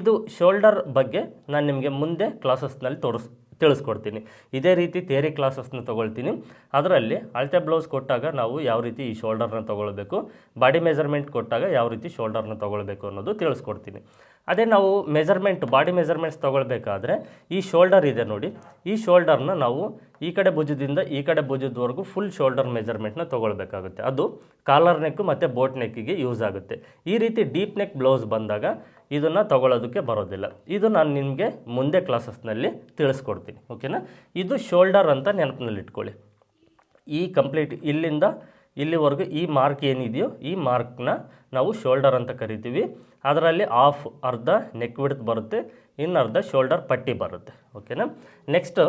ಇದು ಶೋಲ್ಡರ್ ಬಗ್ಗೆ ನಾನು ನಿಮಗೆ ಮುಂದೆ ಕ್ಲಾಸಸ್ನಲ್ಲಿ ತೋರಿಸ್ ತಿಳಿಸ್ಕೊಡ್ತೀನಿ. ಇದೇ ರೀತಿ ಥಿಯರಿ ಕ್ಲಾಸಸ್ನ ತೊಗೊಳ್ತೀನಿ. ಅದರಲ್ಲಿ ಅಳತೆ ಬ್ಲೌಸ್ ಕೊಟ್ಟಾಗ ನಾವು ಯಾವ ರೀತಿ ಈ ಶೋಲ್ಡರ್ನ ತೊಗೊಳ್ಬೇಕು ಬಾಡಿ ಮೆಜರ್ಮೆಂಟ್ ಕೊಟ್ಟಾಗ ಯಾವ ರೀತಿ ಶೋಲ್ಡರ್ನ ತೊಗೊಳ್ಬೇಕು ಅನ್ನೋದು ತಿಳಿಸ್ಕೊಡ್ತೀನಿ. ಅದೇ ನಾವು ಮೆಜರ್ಮೆಂಟ್ ಬಾಡಿ ಮೆಜರ್ಮೆಂಟ್ಸ್ ತೊಗೊಳ್ಬೇಕಾದ್ರೆ ಈ ಶೋಲ್ಡರ್ ಇದೆ ನೋಡಿ. ಈ ಶೋಲ್ಡರ್ನ ನಾವು ಈ ಕಡೆ ಭುಜದಿಂದ ಈ ಕಡೆ ಭುಜದವರೆಗೂ ಫುಲ್ ಶೋಲ್ಡರ್ ಮೆಜರ್ಮೆಂಟ್ನ ತೊಗೊಳ್ಬೇಕಾಗುತ್ತೆ. ಅದು ಕಾಲರ್ ನೆಕ್ ಮತ್ತು ಬೋಟ್ ನೆಕ್ಕಿಗೆ ಯೂಸ್ ಆಗುತ್ತೆ. ಈ ರೀತಿ ಡೀಪ್ ನೆಕ್ ಬ್ಲೌಸ್ ಬಂದಾಗ ಇದನ್ನು ತಗೊಳ್ಳೋದಕ್ಕೆ ಬರೋದಿಲ್ಲ. ಇದು ನಾನು ನಿಮಗೆ ಮುಂದೆ ಕ್ಲಾಸಸ್ನಲ್ಲಿ ತಿಳಿಸ್ಕೊಡ್ತೀನಿ ಓಕೆನಾ ಇದು ಶೋಲ್ಡರ್ ಅಂತ ನೆನಪಿನಲ್ಲಿ ಇಟ್ಕೊಳ್ಳಿ ಈ ಕಂಪ್ಲೀಟ್ ಇಲ್ಲಿಂದ ಇಲ್ಲಿವರೆಗೂ ಈ ಮಾರ್ಕ್ ಏನಿದೆಯೋ ಈ ಮಾರ್ಕ್ನ ನಾವು ಶೋಲ್ಡರ್ ಅಂತ ಕರಿತೀವಿ. ಅದರಲ್ಲಿ ಆಫ್ ಅರ್ಧ ನೆಕ್ ವಿಡ್ತ್ ಬರುತ್ತೆ ಇನ್ನು ಅರ್ಧ ಶೋಲ್ಡರ್ ಪಟ್ಟಿ ಬರುತ್ತೆ ಓಕೆನಾ ನೆಕ್ಸ್ಟು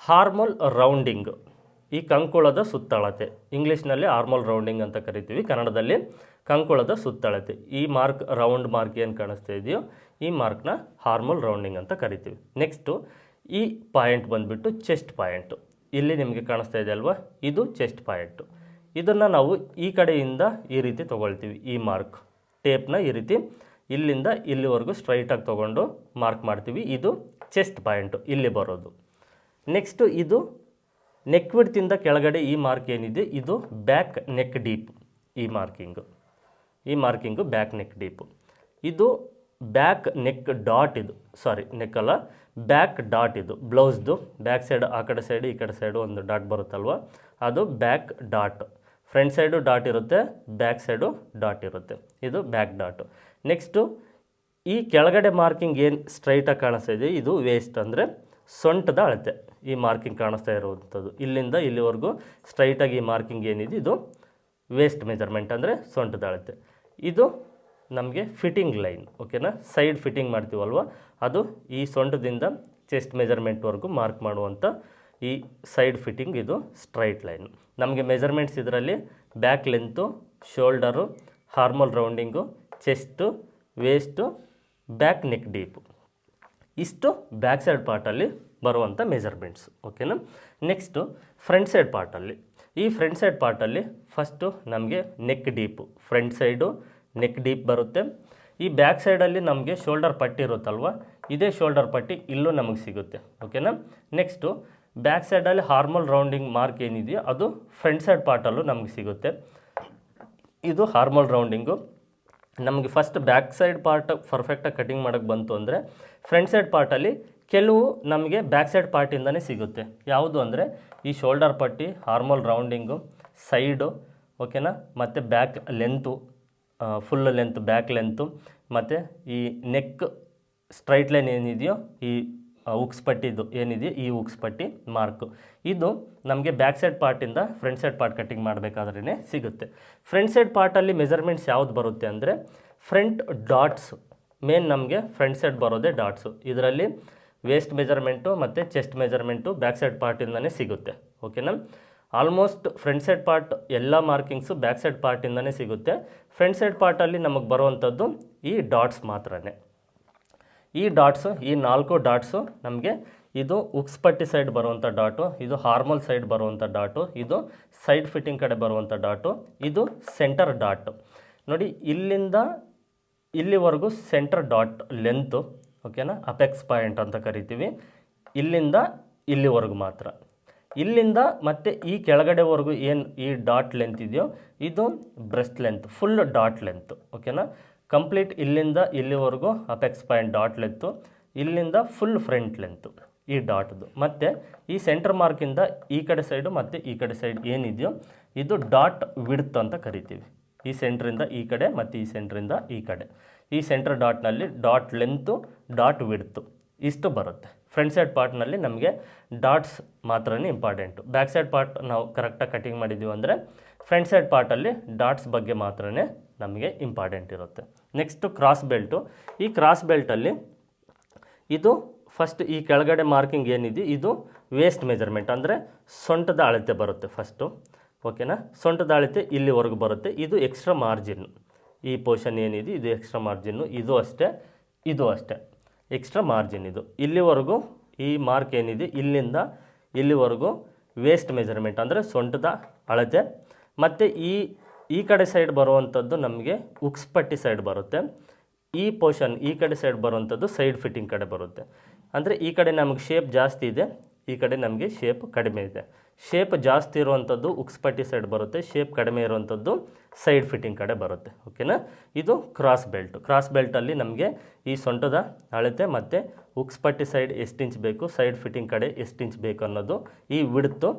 ಹಾರ್ಮೋಲ್ ರೌಂಡಿಂಗ್ ಈ ಕಂಕುಳದ ಸುತ್ತಳತೆ. ಇಂಗ್ಲೀಷ್ನಲ್ಲಿ ಆರ್ಮಲ್ ರೌಂಡಿಂಗ್ ಅಂತ ಕರಿತೀವಿ. ಕನ್ನಡದಲ್ಲಿ ಕಂಕುಳದ ಸುತ್ತಳತೆ. ಈ ಮಾರ್ಕ್, ರೌಂಡ್ ಮಾರ್ಕ್ ಏನು ಕಾಣಿಸ್ತಾ ಇದೆಯೋ, ಈ ಮಾರ್ಕ್ನ ಹಾರ್ಮಲ್ ರೌಂಡಿಂಗ್ ಅಂತ ಕರಿತೀವಿ. ನೆಕ್ಸ್ಟು ಈ ಪಾಯಿಂಟ್ ಬಂದುಬಿಟ್ಟು ಚೆಸ್ಟ್ ಪಾಯಿಂಟು. ಇಲ್ಲಿ ನಿಮಗೆ ಕಾಣಿಸ್ತಾ ಇದೆ ಅಲ್ವಾ? ಇದು ಚೆಸ್ಟ್ ಪಾಯಿಂಟು. ಇದನ್ನು ನಾವು ಈ ಕಡೆಯಿಂದ ಈ ರೀತಿ ತೊಗೊಳ್ತೀವಿ, ಈ ಮಾರ್ಕ್. ಟೇಪ್ನ ಈ ರೀತಿ ಇಲ್ಲಿಂದ ಇಲ್ಲಿವರೆಗೂ ಸ್ಟ್ರೈಟಾಗಿ ತೊಗೊಂಡು ಮಾರ್ಕ್ ಮಾಡ್ತೀವಿ. ಇದು ಚೆಸ್ಟ್ ಪಾಯಿಂಟು, ಇಲ್ಲಿ ಬರೋದು. ನೆಕ್ಸ್ಟು ಇದು ನೆಕ್ ವಿಡ್ತಿಂದ ಕೆಳಗಡೆ ಈ ಮಾರ್ಕ್ ಏನಿದೆ? ಇದು ಬ್ಯಾಕ್ ನೆಕ್ ಡೀಪ್. ಈ ಮಾರ್ಕಿಂಗು. ಈ ಮಾರ್ಕಿಂಗು ಬ್ಯಾಕ್ ನೆಕ್ ಡೀಪು. ಇದು ಬ್ಯಾಕ್ ನೆಕ್ ಡಾಟ್ ಇದು. ಸಾರಿ, ನೆಕ್ ಅಲ್ಲ, ಬ್ಯಾಕ್ ಡಾಟ್ ಇದು. ಬ್ಲೌಸ್ದು, ಬ್ಯಾಕ್ ಸೈಡ್, ಆ ಕಡೆ ಸೈಡು, ಈ ಕಡೆ ಸೈಡು ಒಂದು ಡಾಟ್ ಬರುತ್ತಲ್ವ? ಅದು back dot. Front side dot ಇರುತ್ತೆ, ಬ್ಯಾಕ್ ಸೈಡು ಡಾಟ್ ಇರುತ್ತೆ. ಇದು ಬ್ಯಾಕ್ ಡಾಟು. ನೆಕ್ಸ್ಟು, ಈ ಕೆಳಗಡೆ ಮಾರ್ಕಿಂಗ್ ಏನು ಸ್ಟ್ರೈಟಾಗಿ ಕಾಣಿಸ್ತಾ ಇದೆ? ಇದು ವೇಸ್ಟ್ ಅಂದರೆ ಸೊಂಟದ ಅಳತೆ. ಈ ಮಾರ್ಕಿಂಗ್ ಕಾಣಿಸ್ತಾ ಇರುವಂಥದ್ದು. ಇಲ್ಲಿಂದ ಇಲ್ಲಿವರೆಗೂ ಸ್ಟ್ರೈಟಾಗಿ ಈ ಮಾರ್ಕಿಂಗ್ ಏನಿದೆ, ಇದು ವೇಸ್ಟ್ ಮೆಜರ್ಮೆಂಟ್ ಅಂದರೆ ಸೊಂಟದ ಅಳತೆ. ಇದು ನಮಗೆ ಫಿಟ್ಟಿಂಗ್ ಲೈನ್ ಓಕೆನಾ ಸೈಡ್ ಫಿಟ್ಟಿಂಗ್ ಮಾಡ್ತೀವಲ್ವ? ಅದು ಈ ಸೊಂಟದಿಂದ ಚೆಸ್ಟ್ ಮೆಜರ್ಮೆಂಟ್ವರೆಗೂ ಮಾರ್ಕ್ ಮಾಡುವಂಥ ಈ ಸೈಡ್ ಫಿಟ್ಟಿಂಗ್ ಇದು ಸ್ಟ್ರೈಟ್ ಲೈನ್ ನಮಗೆ ಮೆಜರ್ಮೆಂಟ್ಸ್ ಇದರಲ್ಲಿ back length shoulder armhole rounding chest waist back neck deep ಇಷ್ಟು ಬ್ಯಾಕ್ ಸೈಡ್ ಪಾರ್ಟಲ್ಲಿ ಬರುವಂಥ ಮೆಜರ್ಮೆಂಟ್ಸ್ ಓಕೆನಾ ನೆಕ್ಸ್ಟು ಫ್ರಂಟ್ ಸೈಡ್ ಪಾರ್ಟಲ್ಲಿ ಈ ಫ್ರಂಟ್ ಸೈಡ್ ಪಾರ್ಟಲ್ಲಿ ಫಸ್ಟು ನಮಗೆ neck deep front side neck deep ಬರುತ್ತೆ. ಈ ಬ್ಯಾಕ್ ಸೈಡಲ್ಲಿ ನಮಗೆ ಶೋಲ್ಡರ್ ಪಟ್ಟಿ ಇರುತ್ತಲ್ವ? ಇದೇ ಶೋಲ್ಡರ್ ಪಟ್ಟಿ ಇಲ್ಲೂ ನಮಗೆ ಸಿಗುತ್ತೆ. ಓಕೆನಾ ನೆಕ್ಸ್ಟು ಬ್ಯಾಕ್ ಸೈಡಲ್ಲಿ ಹಾರ್ಮಲ್ ರೌಂಡಿಂಗ್ ಮಾರ್ಕ್ ಏನಿದೆಯೋ ಅದು ಫ್ರಂಟ್ ಸೈಡ್ ಪಾರ್ಟಲ್ಲೂ ನಮಗೆ ಸಿಗುತ್ತೆ. ಇದು ಹಾರ್ಮಲ್ ರೌಂಡಿಂಗು ನಮಗೆ ಫಸ್ಟ್ ಬ್ಯಾಕ್ ಸೈಡ್ ಪಾರ್ಟ್ ಪರ್ಫೆಕ್ಟಾಗಿ ಕಟಿಂಗ್ ಮಾಡೋಕ್ಕೆ ಬಂತು ಅಂದರೆ ಫ್ರಂಟ್ ಸೈಡ್ ಪಾರ್ಟಲ್ಲಿ ಕೆಲವು ನಮಗೆ ಬ್ಯಾಕ್ ಸೈಡ್ ಪಾರ್ಟಿಂದನೇ ಸಿಗುತ್ತೆ. ಯಾವುದು ಅಂದರೆ ಈ ಶೋಲ್ಡರ್ ಪಟ್ಟಿ ಹಾರ್ಮೋಲ್ ರೌಂಡಿಂಗು ಸೈಡು ಓಕೆನಾ ಮತ್ತು back length full length back length ಮತ್ತು ಈ ನೆಕ್ ಸ್ಟ್ರೈಟ್ ಲೈನ್ ಏನಿದೆಯೋ ಈ ಉಕ್ಸ್ ಪಟ್ಟಿದ್ದು ಏನಿದೆಯೋ ಈ ಉಕ್ಸ್ ಪಟ್ಟಿ ಮಾರ್ಕು. ಇದು ನಮಗೆ ಬ್ಯಾಕ್ ಸೈಡ್ ಪಾರ್ಟಿಂದ ಫ್ರಂಟ್ ಸೈಡ್ ಪಾರ್ಟ್ ಕಟ್ಟಿಂಗ್ ಮಾಡಬೇಕಾದ್ರೇ ಸಿಗುತ್ತೆ. ಫ್ರಂಟ್ ಸೈಡ್ ಪಾರ್ಟಲ್ಲಿ ಮೆಜರ್ಮೆಂಟ್ಸ್ ಯಾವ್ದು ಬರುತ್ತೆ ಅಂದರೆ ಫ್ರಂಟ್ ಡಾಟ್ಸ್, ಮೇನ್ ನಮಗೆ ಫ್ರಂಟ್ ಸೈಡ್ ಬರೋದೇ ಡಾಟ್ಸು. ಇದರಲ್ಲಿ ವೇಸ್ಟ್ ಮೆಜರ್ಮೆಂಟು ಮತ್ತು ಚೆಸ್ಟ್ ಮೆಜರ್ಮೆಂಟು ಬ್ಯಾಕ್ ಸೈಡ್ ಪಾರ್ಟಿಂದನೇ ಸಿಗುತ್ತೆ. ಓಕೆನಾ? ಆಲ್ಮೋಸ್ಟ್ ಫ್ರಂಟ್ ಸೈಡ್ ಪಾರ್ಟ್ ಎಲ್ಲ ಮಾರ್ಕಿಂಗ್ಸು ಬ್ಯಾಕ್ ಸೈಡ್ ಪಾರ್ಟಿಂದನೇ ಸಿಗುತ್ತೆ. ಫ್ರಂಟ್ ಸೈಡ್ ಪಾರ್ಟಲ್ಲಿ ನಮಗೆ ಬರುವಂಥದ್ದು ಈ ಡಾಟ್ಸ್ ಮಾತ್ರನೇ. ಈ ಡಾಟ್ಸು, ಈ ನಾಲ್ಕು ಡಾಟ್ಸು ನಮಗೆ ಇದು ಉಕ್ಸ್ ಪಟ್ಟಿ ಸೈಡ್ ಬರುವಂಥ ಡಾಟು, ಇದು ಹಾರ್ಮಲ್ ಸೈಡ್ ಬರುವಂಥ ಡಾಟು, ಇದು ಸೈಡ್ ಫಿಟ್ಟಿಂಗ್ ಕಡೆ ಬರುವಂಥ ಡಾಟು, ಇದು ಸೆಂಟರ್ ಡಾಟು. ನೋಡಿ, ಇಲ್ಲಿಂದ ಇಲ್ಲಿವರೆಗೂ ಸೆಂಟರ್ ಡಾಟ್ ಲೆಂತು ಓಕೆನಾ ಅಪೆಕ್ಸ್ ಪಾಯಿಂಟ್ ಅಂತ ಕರಿತೀವಿ. ಇಲ್ಲಿಂದ ಇಲ್ಲಿವರೆಗೂ ಮಾತ್ರ. ಇಲ್ಲಿಂದ ಮತ್ತು ಈ ಕೆಳಗಡೆವರೆಗೂ ಏನು ಈ ಡಾಟ್ ಲೆಂತ್ ಇದೆಯೋ, ಇದು ಬ್ರೆಸ್ಟ್ ಲೆಂತ್, ಫುಲ್ ಡಾಟ್ ಲೆಂತ್ ಓಕೆನಾ ಕಂಪ್ಲೀಟ್ ಇಲ್ಲಿಂದ ಇಲ್ಲಿವರೆಗೂ ಅಪೆಕ್ಸ್ ಪಾಯಿಂಟ್ ಡಾಟ್ ಲೆಂತು ಇಲ್ಲಿಂದ ಫುಲ್ ಫ್ರಂಟ್ ಲೆಂತು ಈ ಡಾಟ್ದು ಮತ್ತು ಈ ಸೆಂಟರ್ ಮಾರ್ಕಿಂದ ಈ ಕಡೆ ಸೈಡು ಮತ್ತು ಈ ಕಡೆ ಸೈಡ್ ಏನಿದೆಯೋ ಇದು ಡಾಟ್ ವಿಡ್ತ್ ಅಂತ ಕರಿತೀವಿ. ಈ ಸೆಂಟ್ರಿಂದ ಈ ಕಡೆ ಮತ್ತು ಈ ಸೆಂಟ್ರಿಂದ ಈ ಕಡೆ. ಈ ಸೆಂಟರ್ ಡಾಟ್ನಲ್ಲಿ ಡಾಟ್ ಲೆಂತು ಡಾಟ್ ವಿಡ್ತು ಇಷ್ಟು ಬರುತ್ತೆ. ಫ್ರಂಟ್ ಸೈಡ್ ಪಾರ್ಟ್ನಲ್ಲಿ ನಮಗೆ ಡಾಟ್ಸ್ ಮಾತ್ರನೇ ಇಂಪಾರ್ಟೆಂಟು ಬ್ಯಾಕ್ ಸೈಡ್ ಪಾರ್ಟ್ ನಾವು ಕರೆಕ್ಟಾಗಿ ಕಟಿಂಗ್ ಮಾಡಿದ್ದೀವಿ ಅಂದರೆ ಫ್ರಂಟ್ ಸೈಡ್ ಪಾರ್ಟಲ್ಲಿ ಡಾಟ್ಸ್ ಬಗ್ಗೆ ಮಾತ್ರನೇ ನಮಗೆ ಇಂಪಾರ್ಟೆಂಟ್ ಇರುತ್ತೆ. ನೆಕ್ಸ್ಟು ಕ್ರಾಸ್ ಬೆಲ್ಟು ಈ ಕ್ರಾಸ್ ಬೆಲ್ಟಲ್ಲಿ ಇದು ಫಸ್ಟ್ ಈ ಕೆಳಗಡೆ ಮಾರ್ಕಿಂಗ್ ಏನಿದೆ, ಇದು ವೇಸ್ಟ್ ಮೆಜರ್ಮೆಂಟ್ ಅಂದರೆ ಸೊಂಟದ ಅಳತೆ ಬರುತ್ತೆ ಫಸ್ಟು ಓಕೆನಾ ಸೊಂಟದ ಅಳತೆ ಇಲ್ಲಿವರೆಗೂ ಬರುತ್ತೆ. ಇದು ಎಕ್ಸ್ಟ್ರಾ ಮಾರ್ಜಿನ್ ಈ ಪೋರ್ಷನ್ ಏನಿದೆ, ಇದು ಎಕ್ಸ್ಟ್ರಾ ಮಾರ್ಜಿನ್ನು ಇದು ಅಷ್ಟೇ ಇದು ಅಷ್ಟೇ. ಎಕ್ಸ್ಟ್ರಾ ಮಾರ್ಜಿನ್ ಇದು. ಇಲ್ಲಿವರೆಗೂ ಈ ಮಾರ್ಕ್ ಏನಿದೆ, ಇಲ್ಲಿಂದ ಇಲ್ಲಿವರೆಗೂ ವೇಸ್ಟ್ ಮೆಜರ್ಮೆಂಟ್ ಅಂದರೆ ಸೊಂಟದ ಅಳತೆ. ಮತ್ತು ಈ ಈ ಕಡೆ ಸೈಡ್ ಬರುವಂಥದ್ದು ನಮಗೆ ಉಕ್ಸ್ಪಟ್ಟಿ ಸೈಡ್ ಬರುತ್ತೆ. ಈ ಪೋರ್ಷನ್ ಈ ಕಡೆ ಸೈಡ್ ಬರುವಂಥದ್ದು ಸೈಡ್ ಫಿಟ್ಟಿಂಗ್ ಕಡೆ ಬರುತ್ತೆ. ಅಂದರೆ ಈ ಕಡೆ ನಮಗೆ ಶೇಪ್ ಜಾಸ್ತಿ ಇದೆ, ಈ ಕಡೆ ನಮಗೆ ಶೇಪ್ ಕಡಿಮೆ ಇದೆ. ಶೇಪ್ ಜಾಸ್ತಿ ಇರುವಂಥದ್ದು ಉಕ್ಸ್ಪಟ್ಟಿ ಸೈಡ್ ಬರುತ್ತೆ ಶೇಪ್ ಕಡಿಮೆ ಇರುವಂಥದ್ದು ಸೈಡ್ ಫಿಟ್ಟಿಂಗ್ ಕಡೆ ಬರುತ್ತೆ. ಓಕೆನಾ ಇದು ಕ್ರಾಸ್ ಬೆಲ್ಟ್ ಕ್ರಾಸ್ ಬೆಲ್ಟಲ್ಲಿ ನಮಗೆ ಈ ಸೊಂಟದ ಅಳತೆ ಮತ್ತು ಉಕ್ಸ್ಪಟ್ಟಿ ಸೈಡ್ ಎಷ್ಟು ಇಂಚ್ ಬೇಕು ಸೈಡ್ ಫಿಟ್ಟಿಂಗ್ ಕಡೆ ಎಷ್ಟು ಇಂಚ್ ಬೇಕು ಅನ್ನೋದು ಈ ವಿಡ್ತು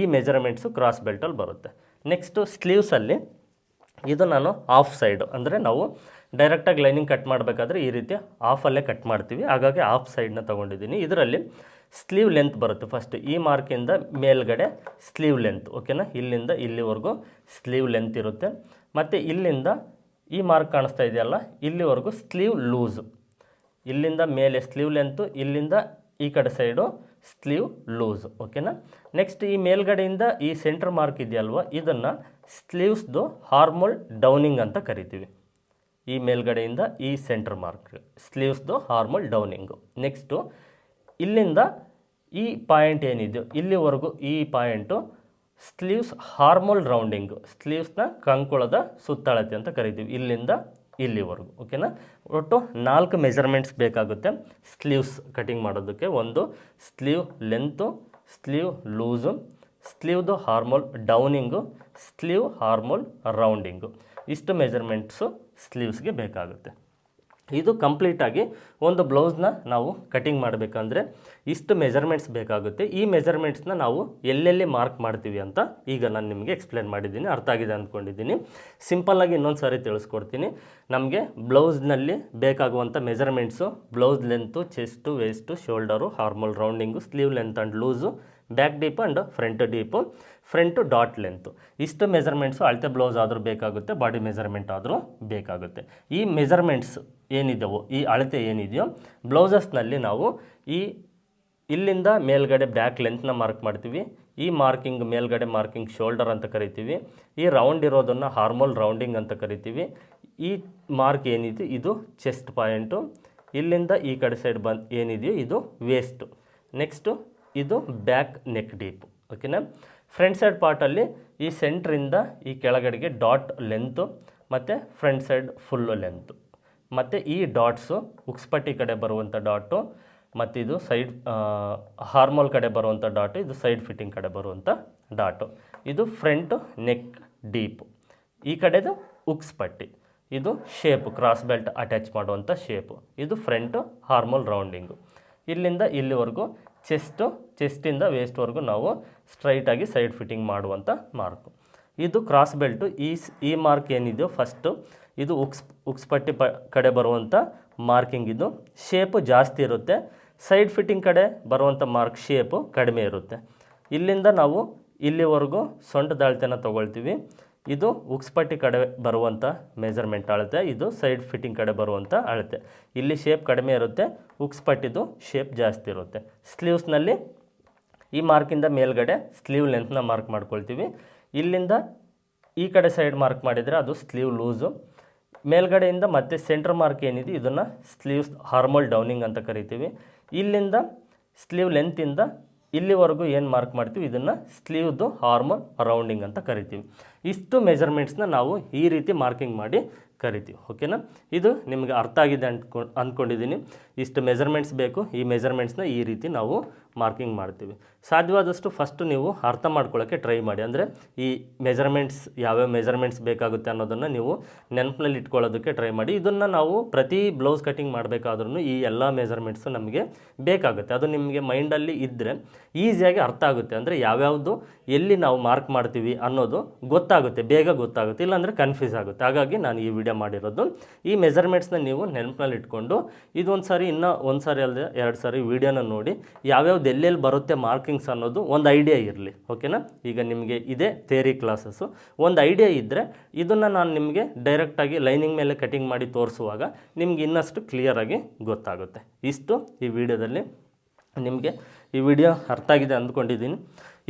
ಈ ಮೆಜರ್ಮೆಂಟ್ಸು ಕ್ರಾಸ್ ಬೆಲ್ಟಲ್ಲಿ ಬರುತ್ತೆ. ನೆಕ್ಸ್ಟು ಸ್ಲೀವ್ಸಲ್ಲಿ ಇದು ನಾನು ಆಫ್ ಸೈಡು ಅಂದರೆ ನಾವು ಡೈರೆಕ್ಟಾಗಿ ಲೈನಿಂಗ್ ಕಟ್ ಮಾಡಬೇಕಾದ್ರೆ ಈ ರೀತಿ ಆಫಲ್ಲೇ ಕಟ್ ಮಾಡ್ತೀವಿ. ಹಾಗಾಗಿ ಆಫ್ ಸೈಡನ್ನ ತೊಗೊಂಡಿದ್ದೀನಿ. ಇದರಲ್ಲಿ ಸ್ಲೀವ್ ಲೆಂತ್ ಬರುತ್ತೆ ಫಸ್ಟ್ ಈ ಮಾರ್ಕಿಂದ ಮೇಲ್ಗಡೆ ಸ್ಲೀವ್ ಲೆಂತ್ ಓಕೆನಾ ಇಲ್ಲಿಂದ ಇಲ್ಲಿವರೆಗೂ ಸ್ಲೀವ್ ಲೆಂತ್ ಇರುತ್ತೆ. ಮತ್ತು ಇಲ್ಲಿಂದ ಈ ಮಾರ್ಕ್ ಕಾಣಿಸ್ತಾ ಇದೆಯಲ್ಲ, ಇಲ್ಲಿವರೆಗೂ ಸ್ಲೀವ್ ಲೂಸು ಇಲ್ಲಿಂದ ಮೇಲೆ ಸ್ಲೀವ್ ಲೆಂತು ಇಲ್ಲಿಂದ ಈ ಕಡೆ ಸೈಡು ಸ್ಲೀವ್ ಲೂಸ್ ಓಕೆನಾ ನೆಕ್ಸ್ಟ್ ಈ ಮೇಲ್ಗಡೆಯಿಂದ ಈ ಸೆಂಟರ್ ಮಾರ್ಕ್ ಇದೆಯಲ್ವ? ಇದನ್ನು ಸ್ಲೀವ್ಸ್ದು ಹಾರ್ಮೋಲ್ ಡೌನಿಂಗ್ ಅಂತ ಕರಿತೀವಿ. ಈ ಮೇಲ್ಗಡೆಯಿಂದ ಈ ಸೆಂಟರ್ ಮಾರ್ಕ್ ಸ್ಲೀವ್ಸ್ದು ಹಾರ್ಮೋಲ್ ಡೌನಿಂಗು ನೆಕ್ಸ್ಟು ಇಲ್ಲಿಂದ ಈ ಪಾಯಿಂಟ್ ಏನಿದೆಯೋ, ಇಲ್ಲಿವರೆಗೂ ಈ ಪಾಯಿಂಟು ಸ್ಲೀವ್ಸ್ ಹಾರ್ಮೋಲ್ ರೌಂಡಿಂಗು ಸ್ಲೀವ್ಸ್ನ ಕಂಕುಳದ ಸುತ್ತಳತೆ ಅಂತ ಕರಿತೀವಿ. ಇಲ್ಲಿಂದ ಇಲ್ಲಿವರೆಗೂ ಓಕೆನಾ ಒಟ್ಟು ನಾಲ್ಕು ಮೆಜರ್ಮೆಂಟ್ಸ್ ಬೇಕಾಗುತ್ತೆ. ಸ್ಲೀವ್ಸ್ ಕಟಿಂಗ್ ಮಾಡೋದಕ್ಕೆ ಒಂದು sleeve length sleeve loose ಸ್ಲೀವ್ದು armhole downing sleeve armhole rounding. ಇಷ್ಟು ಮೆಜರ್ಮೆಂಟ್ಸು ಸ್ಲೀವ್ಸ್ಗೆ ಬೇಕಾಗುತ್ತೆ. ಇದು ಕಂಪ್ಲೀಟಾಗಿ ಒಂದು ಬ್ಲೌಸ್ನ ನಾವು ಕಟಿಂಗ್ ಮಾಡಬೇಕಂದ್ರೆ ಇಷ್ಟು ಮೆಜರ್ಮೆಂಟ್ಸ್ ಬೇಕಾಗುತ್ತೆ. ಈ ಮೆಜರ್ಮೆಂಟ್ಸ್ನ ನಾವು ಎಲ್ಲೆಲ್ಲಿ ಮಾರ್ಕ್ ಮಾಡ್ತೀವಿ ಅಂತ ಈಗ ನಾನು ನಿಮಗೆ ಎಕ್ಸ್ಪ್ಲೇನ್ ಮಾಡಿದ್ದೀನಿ, ಅರ್ಥ ಆಗಿದೆ ಅಂದ್ಕೊಂಡಿದ್ದೀನಿ ಸಿಂಪಲ್ಲಾಗಿ ಇನ್ನೊಂದು ಸಾರಿ ತಿಳಿಸ್ಕೊಡ್ತೀನಿ. ನಮಗೆ ಬ್ಲೌಸ್ನಲ್ಲಿ ಬೇಕಾಗುವಂಥ measurements blouse length chest waist shoulder armhole rounding sleeve length and loose back deep and front deep front dot length ಇಷ್ಟು ಮೆಜರ್ಮೆಂಟ್ಸು ಅಳತೆ ಬ್ಲೌಸ್ ಆದರೂ ಬೇಕಾಗುತ್ತೆ ಬಾಡಿ ಮೆಜರ್ಮೆಂಟ್ ಆದರೂ ಬೇಕಾಗುತ್ತೆ. ಈ ಮೆಜರ್ಮೆಂಟ್ಸ್ ಏನಿದೆವೋ, ಈ ಅಳತೆ ಏನಿದೆಯೋ, ಬ್ಲೌಸಸ್ನಲ್ಲಿ ನಾವು ಈ ಇಲ್ಲಿಂದ ಮೇಲ್ಗಡೆ ಬ್ಯಾಕ್ ಲೆಂತ್ನ ಮಾರ್ಕ್ ಮಾಡ್ತೀವಿ. ಈ ಮಾರ್ಕಿಂಗ್ ಮೇಲ್ಗಡೆ ಮಾರ್ಕಿಂಗ್ ಶೋಲ್ಡರ್ ಅಂತ ಕರಿತೀವಿ. ಈ ರೌಂಡ್ ಇರೋದನ್ನು ಹಾರ್ಮೋಲ್ ರೌಂಡಿಂಗ್ ಅಂತ ಕರಿತೀವಿ. ಈ ಮಾರ್ಕ್ ಏನಿದೆ, ಇದು ಚೆಸ್ಟ್ ಪಾಯಿಂಟು ಇಲ್ಲಿಂದ ಈ ಕಡೆ ಸೈಡ್ ಬಂದು ಏನಿದೆಯೋ, ಇದು ವೇಸ್ಟು ನೆಕ್ಸ್ಟು ಇದು ಬ್ಯಾಕ್ ನೆಕ್ ಡೀಪ್ ಓಕೆನಾ ಫ್ರಂಟ್ ಸೈಡ್ ಪಾರ್ಟಲ್ಲಿ ಈ ಸೆಂಟ್ರಿಂದ ಈ ಕೆಳಗಡೆಗೆ ಡಾಟ್ ಲೆಂತು ಮತ್ತು ಫ್ರಂಟ್ ಸೈಡ್ ಫುಲ್ಲು ಲೆಂತು ಮತ್ತು ಈ ಡಾಟ್ಸು ಉಕ್ಸ್ಪಟ್ಟಿ ಕಡೆ ಬರುವಂಥ ಡಾಟು, ಮತ್ತು ಇದು ಸೈಡ್ ಹಾರ್ಮೋಲ್ ಕಡೆ ಬರುವಂಥ ಡಾಟು, ಇದು ಸೈಡ್ ಫಿಟ್ಟಿಂಗ್ ಕಡೆ ಬರುವಂಥ ಡಾಟು. ಇದು ಫ್ರಂಟು ನೆಕ್ ಡೀಪು. ಈ ಕಡೆದು ಉಕ್ಸ್ಪಟ್ಟಿ. ಇದು ಶೇಪ್, ಕ್ರಾಸ್ ಬೆಲ್ಟ್ ಅಟ್ಯಾಚ್ ಮಾಡುವಂಥ ಶೇಪು. ಇದು ಫ್ರಂಟು ಹಾರ್ಮೋಲ್ ರೌಂಡಿಂಗು. ಇಲ್ಲಿಂದ ಇಲ್ಲಿವರೆಗೂ ಚೆಸ್ಟು, ಚೆಸ್ಟಿಂದ ವೇಸ್ಟ್ವರೆಗೂ ನಾವು ಸ್ಟ್ರೈಟಾಗಿ ಸೈಡ್ ಫಿಟ್ಟಿಂಗ್ ಮಾಡುವಂಥ ಮಾರ್ಕು. ಇದು ಕ್ರಾಸ್ ಬೆಲ್ಟು ಈ ಈ ಮಾರ್ಕ್ ಏನಿದೆಯೋ ಫಸ್ಟು ಇದು ಉಕ್ಸ್ ಉಕ್ಸ್ಪಟ್ಟಿ ಪ, ಕಡೆ ಬರುವಂಥ ಮಾರ್ಕಿಂಗ್ ಇದು. ಶೇಪು ಜಾಸ್ತಿ ಇರುತ್ತೆ. ಸೈಡ್ ಫಿಟ್ಟಿಂಗ್ ಕಡೆ ಬರುವಂಥ ಮಾರ್ಕ್ ಶೇಪು ಕಡಿಮೆ ಇರುತ್ತೆ. ಇಲ್ಲಿಂದ ನಾವು ಇಲ್ಲಿವರೆಗೂ ಸೊಂಟ ಅಳತೆನ ತೊಗೊಳ್ತೀವಿ. ಇದು ಉಕ್ಸ್ಪಟ್ಟಿ ಕಡೆ ಬರುವಂಥ ಮೆಜರ್ಮೆಂಟ್ ಅಳತೆ, ಇದು ಸೈಡ್ ಫಿಟ್ಟಿಂಗ್ ಕಡೆ ಬರುವಂಥ ಅಳತೆ. ಇಲ್ಲಿ ಶೇಪ್ ಕಡಿಮೆ ಇರುತ್ತೆ ಉಕ್ಸ್ಪಟ್ಟಿದು ಶೇಪ್ ಜಾಸ್ತಿ ಇರುತ್ತೆ. ಸ್ಲೀವ್ಸ್ನಲ್ಲಿ ಈ ಮಾರ್ಕಿಂದ ಮೇಲ್ಗಡೆ ಸ್ಲೀವ್ ಲೆಂತ್ನ ಮಾರ್ಕ್ ಮಾಡ್ಕೊಳ್ತೀವಿ. ಇಲ್ಲಿಂದ ಈ ಕಡೆ ಸೈಡ್ ಮಾರ್ಕ್ ಮಾಡಿದರೆ ಅದು ಸ್ಲೀವ್ ಲೂಸು ಮೇಲ್ಗಡೆಯಿಂದ ಮತ್ತೆ ಸೆಂಟ್ರ್ ಮಾರ್ಕ್ ಏನಿದೆ, ಇದನ್ನು ಸ್ಲೀವ್ಸ್ ಹಾರ್ಮಲ್ ಡೌನಿಂಗ್ ಅಂತ ಕರಿತೀವಿ. ಇಲ್ಲಿಂದ ಸ್ಲೀವ್ ಲೆಂತಿಂದ ಇಲ್ಲಿವರೆಗೂ ಏನು ಮಾರ್ಕ್ ಮಾಡ್ತೀವಿ, ಇದನ್ನು ಸ್ಲೀವ್ದು ಹಾರ್ಮಲ್ ರೌಂಡಿಂಗ್ ಅಂತ ಕರಿತೀವಿ. ಇಷ್ಟು ಮೆಜರ್ಮೆಂಟ್ಸ್ನ ನಾವು ಈ ರೀತಿ ಮಾರ್ಕಿಂಗ್ ಮಾಡಿ ಕರಿತೀವಿ ಓಕೆನಾ ಇದು ನಿಮಗೆ ಅರ್ಥ ಆಗಿದೆ ಅಂದ್ಕೊ ಅಂದ್ಕೊಂಡಿದ್ದೀನಿ ಇಷ್ಟು ಮೆಜರ್ಮೆಂಟ್ಸ್ ಬೇಕು, ಈ ಮೆಜರ್ಮೆಂಟ್ಸ್ನ ಈ ರೀತಿ ನಾವು ಮಾರ್ಕಿಂಗ್ ಮಾಡ್ತೀವಿ. ಸಾಧ್ಯವಾದಷ್ಟು ಫಸ್ಟ್ ನೀವು ಅರ್ಥ ಮಾಡ್ಕೊಳ್ಳೋಕ್ಕೆ ಟ್ರೈ ಮಾಡಿ. ಅಂದರೆ ಈ ಮೆಜರ್ಮೆಂಟ್ಸ್ ಯಾವ್ಯಾವ ಮೆಜರ್ಮೆಂಟ್ಸ್ ಬೇಕಾಗುತ್ತೆ ಅನ್ನೋದನ್ನು ನೀವು ನೆನಪಿನಲ್ಲಿ ಇಟ್ಕೊಳ್ಳೋದಕ್ಕೆ ಟ್ರೈ ಮಾಡಿ. ಇದನ್ನು ನಾವು ಪ್ರತಿ ಬ್ಲೌಸ್ ಕಟಿಂಗ್ ಮಾಡಬೇಕಾದ್ರೂ ಈ ಎಲ್ಲ ಮೆಜರ್ಮೆಂಟ್ಸು ನಮಗೆ ಬೇಕಾಗುತ್ತೆ. ಅದು ನಿಮಗೆ ಮೈಂಡಲ್ಲಿ ಇದ್ದರೆ ಈಸಿಯಾಗಿ ಅರ್ಥ ಆಗುತ್ತೆ. ಅಂದರೆ ಯಾವ್ಯಾವುದು ಎಲ್ಲಿ ನಾವು ಮಾರ್ಕ್ ಮಾಡ್ತೀವಿ ಅನ್ನೋದು ಗೊತ್ತಾಗುತ್ತೆ. ಬೇಗ ಗೊತ್ತಾಗುತ್ತೆ. ಇಲ್ಲಾಂದರೆ ಕನ್ಫ್ಯೂಸ್ ಆಗುತ್ತೆ. ಹಾಗಾಗಿ ನಾನು ಈ ವಿಡಿಯೋ ಮಾಡಿರೋದು ಈ ಮೆಜರ್ಮೆಂಟ್ಸ್ನ ನೀವು ನೆನಪಿನಲ್ಲಿ ಇಟ್ಕೊಂಡು ಇದೊಂದು ಸಾರಿ ಇನ್ನೂ ಒಂದು ಸಾರಿ ಅಲ್ಲದೆ ಎರಡು ಸಾರಿ ವೀಡಿಯೋನ ನೋಡಿ ಯಾವ್ಯಾವ್ದು ಎಲ್ಲೆಲ್ಲಿ ಬರುತ್ತೆ ಮಾರ್ಕಿಂಗ್ಸ್ ಅನ್ನೋದು ಒಂದು ಐಡಿಯಾ ಇರಲಿ ಓಕೆನಾ ಈಗ ನಿಮಗೆ ಇದೆ ಥೇರಿ ಕ್ಲಾಸಸ್ಸು ಒಂದು ಐಡಿಯಾ ಇದ್ದರೆ ಇದನ್ನು ನಾನು ನಿಮಗೆ ಡೈರೆಕ್ಟಾಗಿ ಲೈನಿಂಗ್ ಮೇಲೆ ಕಟಿಂಗ್ ಮಾಡಿ ತೋರಿಸುವಾಗ ನಿಮ್ಗೆ ಇನ್ನಷ್ಟು ಕ್ಲಿಯರಾಗಿ ಗೊತ್ತಾಗುತ್ತೆ. ಇಷ್ಟು ಈ ವಿಡಿಯೋದಲ್ಲಿ ನಿಮಗೆ ಈ ವಿಡಿಯೋ ಅರ್ಥ ಆಗಿದೆ ಅಂದ್ಕೊಂಡಿದ್ದೀನಿ.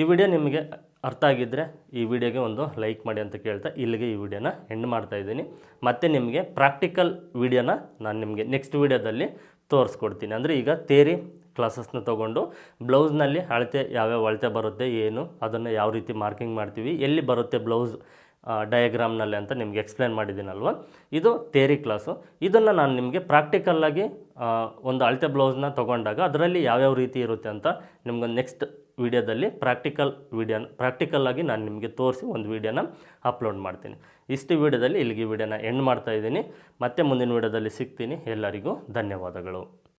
ಈ ವಿಡಿಯೋ ನಿಮಗೆ ಅರ್ಥ ಆಗಿದ್ದರೆ ಈ ವಿಡಿಯೋಗೆ ಒಂದು ಲೈಕ್ ಮಾಡಿ ಅಂತ ಕೇಳ್ತಾ ಇಲ್ಲಿಗೆ ಈ ವಿಡಿಯೋನ ಎಂಡ್ ಮಾಡ್ತಾ ಇದ್ದೀನಿ. ಮತ್ತು ನಿಮಗೆ ಪ್ರಾಕ್ಟಿಕಲ್ ವಿಡಿಯೋನ ನಾನು ನಿಮಗೆ ನೆಕ್ಸ್ಟ್ ವಿಡಿಯೋದಲ್ಲಿ ತೋರಿಸ್ಕೊಡ್ತೀನಿ. ಅಂದರೆ ಈಗ ತೇರಿ ಕ್ಲಾಸಸ್ನ ತೊಗೊಂಡು ಬ್ಲೌಸ್ನಲ್ಲಿ ಅಳತೆ ಯಾವ್ಯಾವ ಅಳತೆ ಬರುತ್ತೆ ಏನು, ಅದನ್ನು ಯಾವ ರೀತಿ ಮಾರ್ಕಿಂಗ್ ಮಾಡ್ತೀವಿ, ಎಲ್ಲಿ ಬರುತ್ತೆ ಬ್ಲೌಸ್ ಡಯಾಗ್ರಾಮ್ನಲ್ಲಿ ಅಂತ ನಿಮ್ಗೆ ಎಕ್ಸ್ಪ್ಲೇನ್ ಮಾಡಿದ್ದೀನಲ್ವ? ಇದು ಥೇರಿ ಕ್ಲಾಸು ಇದನ್ನು ನಾನು ನಿಮಗೆ ಪ್ರಾಕ್ಟಿಕಲ್ಲಾಗಿ ಒಂದು ಅಳತೆ ಬ್ಲೌಸ್ನ ತೊಗೊಂಡಾಗ ಅದರಲ್ಲಿ ಯಾವ್ಯಾವ ರೀತಿ ಇರುತ್ತೆ ಅಂತ ನಿಮ್ಗೆ ನೆಕ್ಸ್ಟ್ ವಿಡಿಯೋದಲ್ಲಿ ಪ್ರಾಕ್ಟಿಕಲ್ ವೀಡಿಯೋನ ಪ್ರಾಕ್ಟಿಕಲ್ಲಾಗಿ ನಾನು ನಿಮಗೆ ತೋರಿಸಿ ಒಂದು ವೀಡಿಯೋನ ಅಪ್ಲೋಡ್ ಮಾಡ್ತೀನಿ. ಇಷ್ಟು ವಿಡಿಯೋದಲ್ಲಿ ಇಲ್ಲಿಗೆ ವಿಡಿಯೋನ ಎಂಡ್ ಮಾಡ್ತಾ ಇದ್ದೀನಿ. ಮತ್ತೆ ಮುಂದಿನ ವೀಡಿಯೋದಲ್ಲಿ ಸಿಗ್ತೀನಿ. ಎಲ್ಲರಿಗೂ ಧನ್ಯವಾದಗಳು.